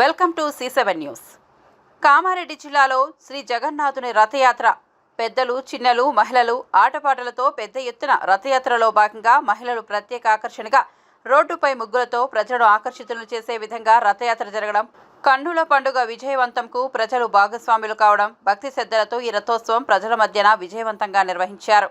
Welcome to C seven news. Kamareddy జిల్లాలో శ్రీ జగన్నాథుని రథయాత్ర. పెద్దలు చిన్నలు మహిళలు ఆటపాటలతో పెద్ద ఎత్తున రథయాత్రలో భాగంగా మహిళలు ప్రత్యేక ఆకర్షణగా రోడ్డుపై ముగ్గులతో ప్రజలను ఆకర్షితులను చేసే విధంగా రథయాత్ర జరగడం కన్నుల పండుగ విజయవంతంకు ప్రజలు భాగస్వాములు కావడం భక్తి శ్రద్ధలతో ఈ రథోత్సవం ప్రజల మధ్యన విజయవంతంగా నిర్వహించారు.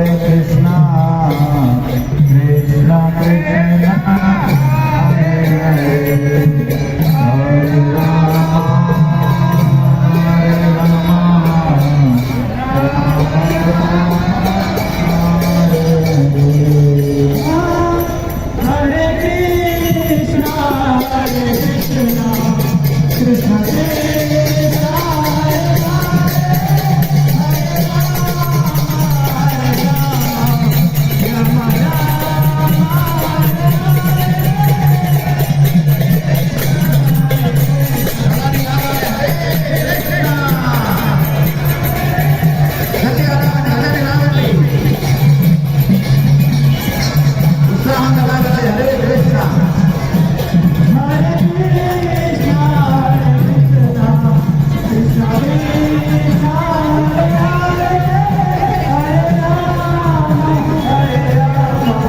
Hare Krishna.